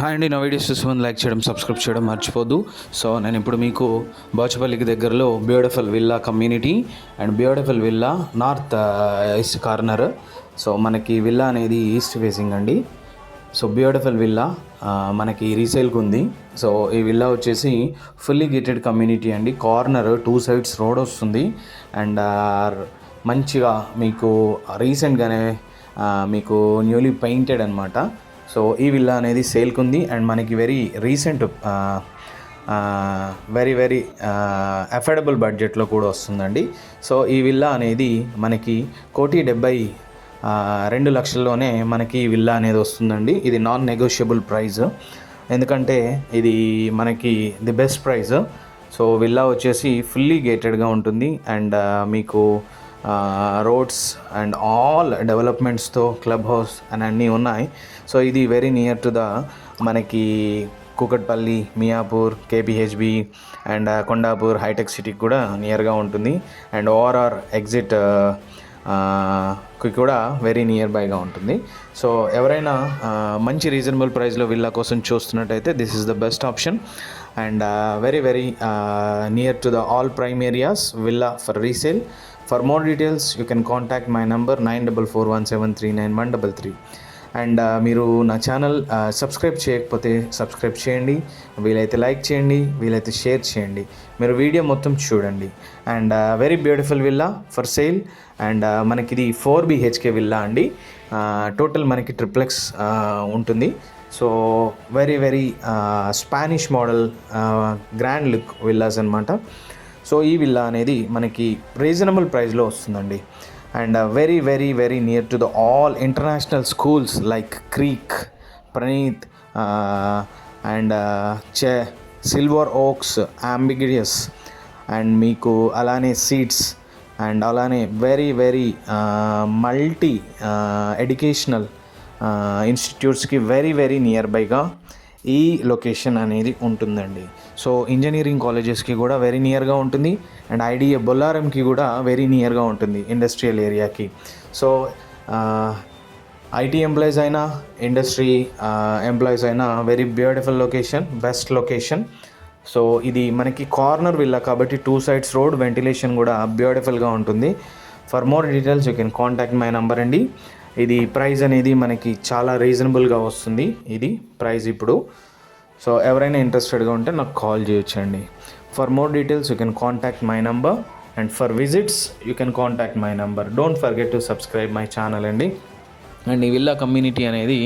Hi అండి నా videos చూసి ముందు లైక్ చేయడం సబ్స్క్రైబ్ చేయడం మర్చిపోద్దు సో నేను ఇప్పుడు మీకు బాచుపల్లికి దగ్గరలో beautiful villa community and beautiful villa north east corner so మనకి విల్లా అనేది ఈస్ట్ ఫేసింగ్ అండి. సో బ్యూటిఫుల్ విల్లా uh, మనకి రీసేల్కి ఉంది. సో ఈ విల్లా వచ్చేసి ఫుల్లీ గేటెడ్ కమ్యూనిటీ అండి. కార్నర్ టూ సైడ్స్ రోడ్ వస్తుంది. అండ్ uh, మంచిగా మీకు రీసెంట్గానే uh, మీకు న్యూలీ పెయింటెడ్ అనమాట సో ఈ విల్లా అనేది సేల్కి ఉంది అండ్ మనకి very recent very very affordable బడ్జెట్లో కూడా వస్తుందండి. సో ఈ విల్లా అనేది మనకి కోటి డెబ్బై రెండు లక్షల్లోనే మనకి ఈ విల్లా అనేది వస్తుందండి. ఇది నాన్ నెగోషియబుల్ ప్రైస్ ఎందుకంటే ఇది మనకి the best price. So villa వచ్చేసి ఫుల్లీ గేటెడ్గా ఉంటుంది అండ్ మీకు రోడ్స్ అండ్ ఆల్ డెవలప్మెంట్స్తో క్లబ్ హౌస్ అని అన్నీ ఉన్నాయి. సో ఇది వెరీ నియర్ టు ద మనకి Kukatpally Miyapur KPHB and Kondapur hitech సిటీకి కూడా నియర్గా ఉంటుంది. అండ్ ఓఆర్ఆర్ ఎగ్జిట్కి కూడా వెరీ నియర్ బైగా ఉంటుంది. సో ఎవరైనా మంచి రీజనబుల్ ప్రైస్లో విల్లా కోసం చూస్తున్నట్టయితే this is the best option. And very very near to the all prime areas villa for resale. For more details you can contact my number nine double four one seven three nine one double three and మీరు నా channel subscribe చేయకపోతే subscribe చేయండి. వీలైతే like చేయండి వీలైతే share చేయండి. మీరు video మొత్తం చూడండి. And very beautiful villa for sale and మనకి ఇది ఫోర్ బిహెచ్కే విల్లా అండి. టోటల్ మనకి ట్రిప్లెక్స్ ఉంటుంది. So very very Spanish model grand look villas అనమాట సో ఈ విల్లా అనేది మనకి రీజనబుల్ ప్రైస్లో వస్తుందండి. And very very very near to the all international schools like Creek Praneeth and చే సిల్వర్ ఓక్స్ అంబిగిడియస్ అండ్ మీకు అలానే సీట్స్ అండ్ అలానే వెరీ వెరీ మల్టీ ఎడ్యుకేషనల్ ఇన్స్టిట్యూట్స్కి వెరీ వెరీ నియర్ బైగా ఈ లొకేషన్ అనేది ఉంటుందండి. సో ఇంజనీరింగ్ కాలేజెస్కి కూడా వెరీ నియర్గా ఉంటుంది. అండ్ ఐడిఏ బొల్లారంకి కూడా వెరీ నియర్గా ఉంటుంది ఇండస్ట్రియల్ ఏరియాకి సో ఐటీ ఎంప్లాయీస్ అయినా ఇండస్ట్రీ ఎంప్లాయీస్ uh, అయినా very beautiful location best location so ఇది మనకి కార్నర్ విల్లా కాబట్టి టూ సైడ్స్ రోడ్ వెంటిలేషన్ కూడా బ్యూటిఫుల్గా ఉంటుంది. For more details you can contact my number అండి. ఇది ప్రైస్ అనేది మనకి చాలా రీజనబుల్గా వస్తుంది. ఇది ప్రైస్ ఇప్పుడు. సో ఎవరైనా ఇంట్రెస్టెడ్గా ఉంటే నాకు కాల్ చేయొచ్చండి. For more details you can contact my number and for visits you can contact my number don't forget to subscribe my channel అండి. అండ్ ఈ విల్లా కమ్యూనిటీ అనేది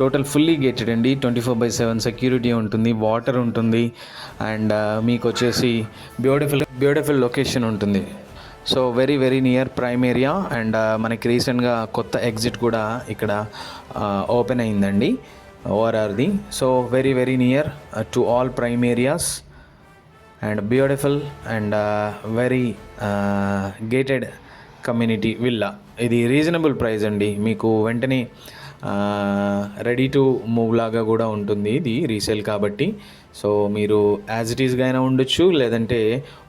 టోటల్ ఫుల్లీ గేటెడ్ అండి. Twenty four by seven security ఉంటుంది water ఉంటుంది. And uh, మీకు వచ్చేసి beautiful beautiful location ఉంటుంది. So very very near prime area and uh, మనకి రీసెంట్గా కొత్త ఎగ్జిట్ కూడా ఇక్కడ uh, ఓపెన్ అయిందండి ఓఆర్ఆర్ది. So very very near to all prime areas and beautiful and very gated community villa ఇది రీజనబుల్ ప్రైస్ అండి. మీకు వెంటనే రెడీ టు మూవ్ లాగా కూడా ఉంటుంది ఇది రీసేల్ కాబట్టి. సో మీరు యాజ్ ఇట్ ఈస్గా అయినా ఉండొచ్చు లేదంటే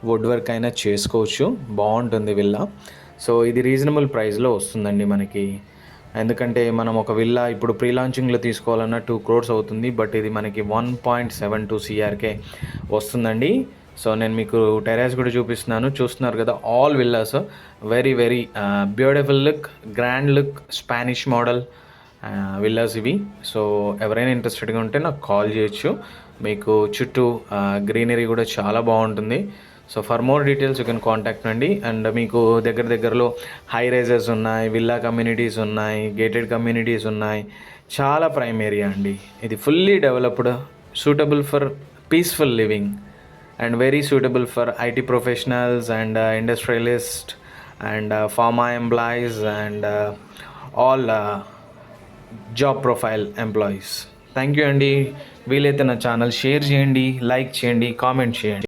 వుడ్ వర్క్ అయినా చేసుకోవచ్చు. బాగుంటుంది విల్లా సో ఇది రీజనబుల్ ప్రైస్లో వస్తుందండి మనకి. ఎందుకంటే మనం ఒక విల్లా ఇప్పుడు ప్రీ లాంచింగ్లో తీసుకోవాలన్నా టూ క్రోర్స్ అవుతుంది బట్ ఇది మనకి వన్ పాయింట్ సెవెన్ టూ సిఆర్కే వస్తుందండి. సో నేను మీకు టెరాస్ కూడా చూపిస్తున్నాను. చూస్తున్నారు కదా all villas very very beautiful look grand look Spanish model villas ఇవి. సో ఎవరైనా ఇంట్రెస్టెడ్గా ఉంటే నాకు కాల్ చేయొచ్చు. మీకు చుట్టూ గ్రీనరీ కూడా చాలా బాగుంటుంది. So for more details you can contact అండి. అండ్ మీకు దగ్గర దగ్గరలో హై రైజెస్ ఉన్నాయి విల్లా కమ్యూనిటీస్ ఉన్నాయి గేటెడ్ కమ్యూనిటీస్ ఉన్నాయి. చాలా ప్రైమ్ ఏరియా అండి. ఇది fully developed suitable for peaceful living and very suitable for IT professionals and industrialist and pharma employees and all job profile employees thank you అండి వీలైతే నా ఛానల్ షేర్ చేయండి లైక్ చేయండి కామెంట్ చేయండి.